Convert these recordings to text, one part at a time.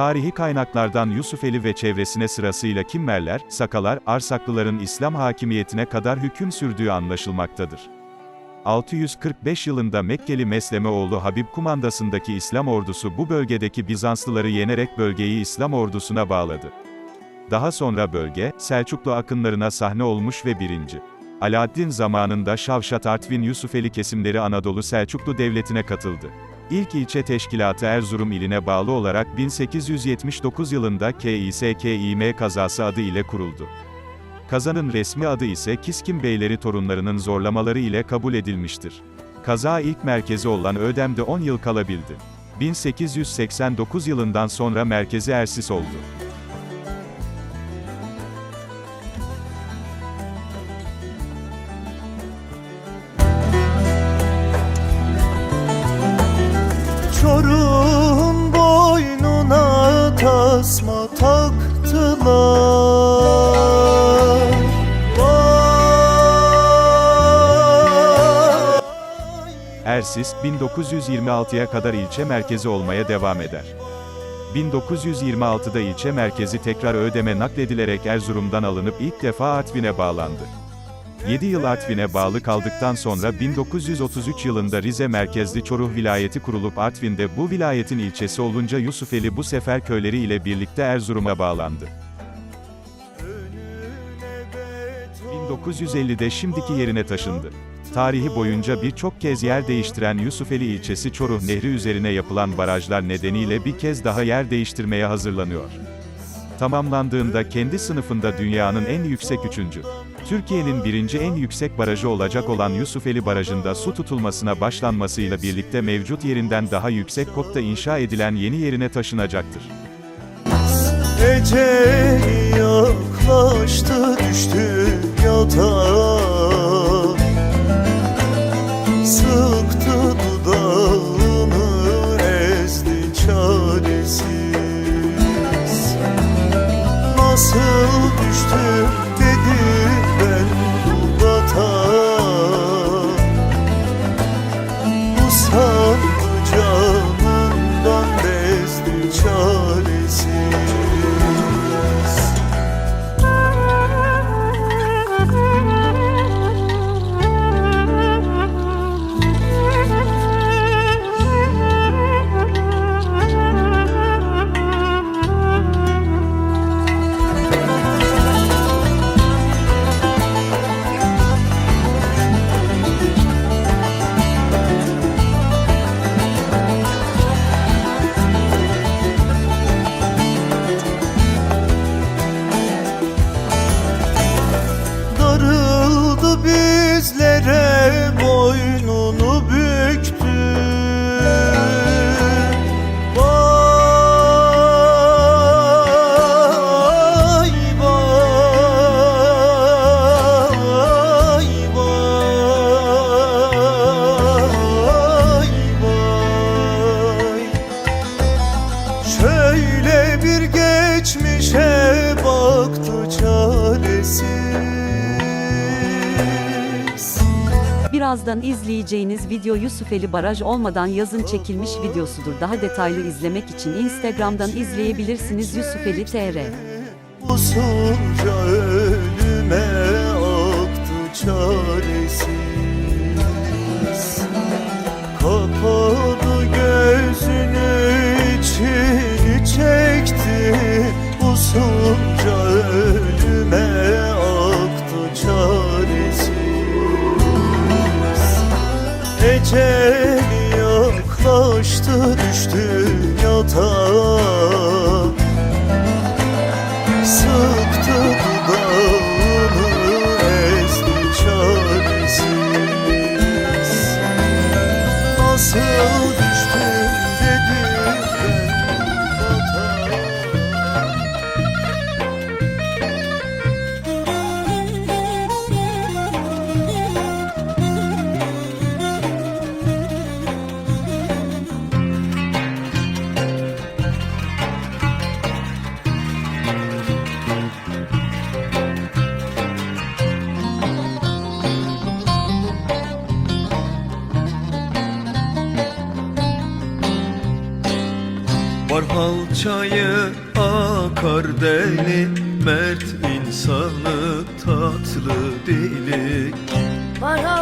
Tarihi kaynaklardan Yusufeli ve çevresine sırasıyla Kimmerler, Sakalar, Arsaklıların İslam hakimiyetine kadar hüküm sürdüğü anlaşılmaktadır. 645 yılında Mekkeli Meslemeoğlu Habib kumandasındaki İslam ordusu bu bölgedeki Bizanslıları yenerek bölgeyi İslam ordusuna bağladı. Daha sonra bölge, Selçuklu akınlarına sahne olmuş ve 1. Alaaddin zamanında Şavşat Artvin Yusufeli kesimleri Anadolu Selçuklu Devleti'ne katıldı. İlk ilçe teşkilatı Erzurum iline bağlı olarak 1879 yılında KİSKİM kazası adı ile kuruldu. Kazanın resmi adı ise Kiskim Beyleri torunlarının zorlamaları ile kabul edilmiştir. Kaza ilk merkezi olan Ödem'de 10 yıl kalabildi. 1889 yılından sonra merkezi Ersis oldu. Tasma taktılar Vay Ersis, 1926'ya kadar ilçe merkezi olmaya devam eder. 1926'da ilçe merkezi tekrar Ödem'e nakledilerek Erzurum'dan alınıp ilk defa Artvin'e bağlandı. 7 yıl Artvin'e bağlı kaldıktan sonra 1933 yılında Rize merkezli Çoruh vilayeti kurulup Artvin'de bu vilayetin ilçesi olunca Yusufeli bu sefer köyleri ile birlikte Erzurum'a bağlandı. 1950'de şimdiki yerine taşındı. Tarihi boyunca birçok kez yer değiştiren Yusufeli ilçesi Çoruh Nehri üzerine yapılan barajlar nedeniyle bir kez daha yer değiştirmeye hazırlanıyor. Tamamlandığında kendi sınıfında dünyanın en yüksek üçüncü. Türkiye'nin birinci en yüksek barajı olacak olan Yusufeli Barajı'nda su tutulmasına başlanmasıyla birlikte mevcut yerinden daha yüksek kotta inşa edilen yeni yerine taşınacaktır. Eceli yaklaştı düştü yatağa Birazdan izleyeceğiniz video Yusufeli Baraj olmadan yazın çekilmiş videosudur. Daha detaylı izlemek için Instagram'dan izleyebilirsiniz Yusufeli TR. Kapadı gözünü içini çekti Usulca yaklaştı düştü yatağa? Sıktı dudağını ezdi çaresiz. Nasıl düştüm akar deli Mert insanı tatlı dili Baral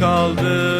kaldı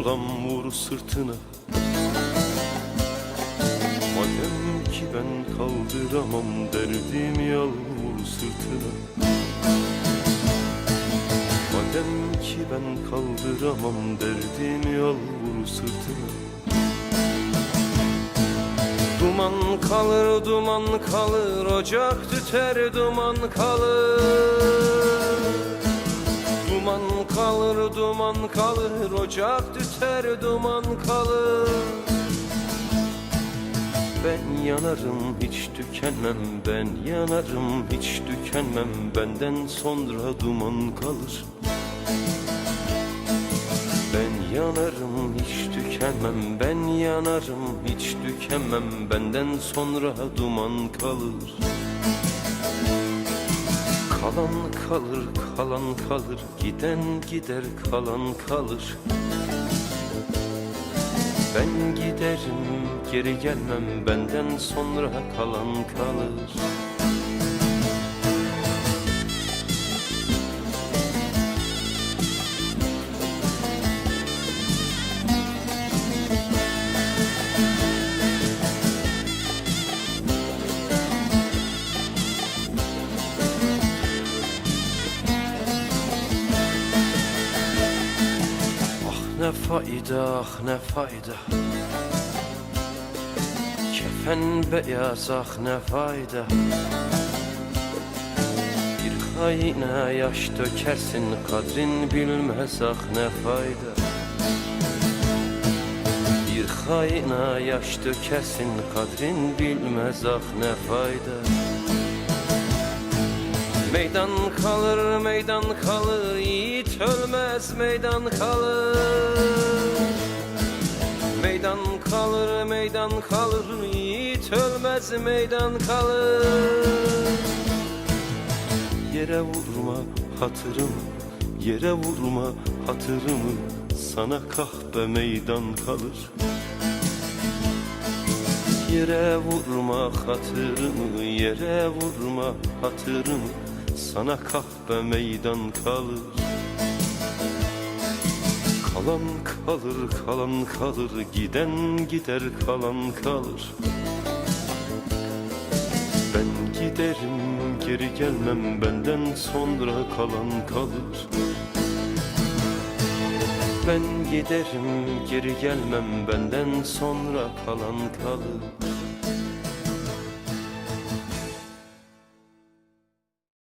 Olan vur sırtına. Madem ki ben kaldıramam derdim yal vur sırtına. Madem ki ben kaldıramam derdim yal vur sırtına. Duman kalır, duman kalır, ocak tüter, duman kalır. Duman kalır, duman kalır, ocak tüter, duman kalır. Ben yanarım, hiç tükenmem, ben yanarım, hiç tükenmem, benden sonra duman kalır. Ben yanarım hiç tükenmem Ben yanarım hiç tükenmem Benden sonra duman kalır Kalan kalır kalan kalır Giden gider kalan kalır. Ben giderim geri gelmem Benden sonra kalan kalır fayda ne fayda Kefen beyaz ah ne fayda Bir haine yaş dökersin kadrin bilmez ah ne fayda Bir haine yaş dökersin kadrin bilmez ah ne fayda Meydan kalır, meydan kalır, yiğit ölmez, meydan kalır. Meydan kalır, meydan kalır, yiğit ölmez, meydan kalır. Yere vurma hatırım, yere vurma hatırımı, sana kahpe meydan kalır. Yere vurma hatırımı, yere vurma hatırımı Sana kahpe meydan kalır. Kalan kalır, kalan kalır Giden gider, kalan kalır. Ben giderim, geri gelmem Benden sonra kalan kalır. Ben giderim geri gelmem benden sonra kalan kalır